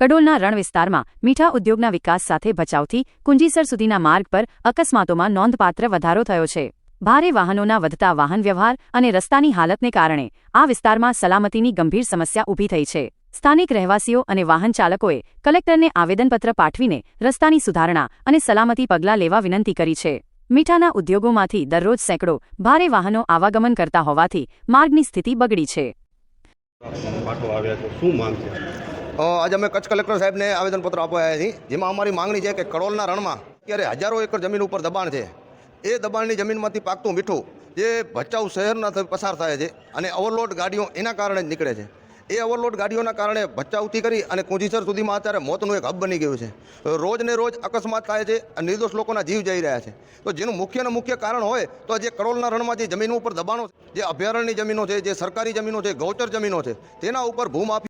કડોલના રણ વિસ્તારમાં મીઠા ઉદ્યોગના વિકાસ સાથે ભચાઉથી કુંજીસર સુધીના માર્ગ પર અકસ્માતોમાં નોંધપાત્ર વધારો થયો છે. ભારે વાહનોના વધતા વાહન વ્યવહાર અને રસ્તાની હાલતને કારણે આ વિસ્તારમાં સલામતીની ગંભીર સમસ્યા ઊભી થઈ છે. સ્થાનિક રહેવાસીઓ અને વાહન ચાલકોએ કલેક્ટરને આવેદનપત્ર પાઠવીને રસ્તાની સુધારણા અને સલામતી પગલાં લેવા વિનંતી કરી છે. મીઠાના ઉદ્યોગોમાંથી દરરોજ સેંકડો ભારે વાહનો આવાગમન કરતા હોવાથી માર્ગની સ્થિતિ બગડી છે? આજે અમે કચ્છ કલેક્ટર સાહેબને આવેદનપત્ર આપવા આવ્યા છીએ. જેમાં અમારી માંગણી છે કે કડોલના રણમાં અત્યારે હજારો એકર જમીન ઉપર દબાણ છે. એ દબાણની જમીનમાંથી પાકતું મીઠું જે ભચાઉ શહેરના પસાર થાય છે અને ઓવરલોડ ગાડીઓ એના કારણે જ નીકળે છે. એ ઓવરલોડ ગાડીઓના કારણે ભચાઉથી કરી અને કુંજીસર સુધીમાં અત્યારે મોતનું એક હબ બની ગયું છે. રોજ ને રોજ અકસ્માત થાય છે અને નિર્દોષ લોકોના જીવ જઈ રહ્યા છે. તો જેનું મુખ્ય મુખ્ય કારણ હોય તો જે કરોલના રણમાં જે જમીનો ઉપર દબાણો જે અભયારણ્યની જમીનો છે, જે સરકારી જમીનો છે, ગૌચર જમીનો છે, તેના ઉપર ભૂમાફી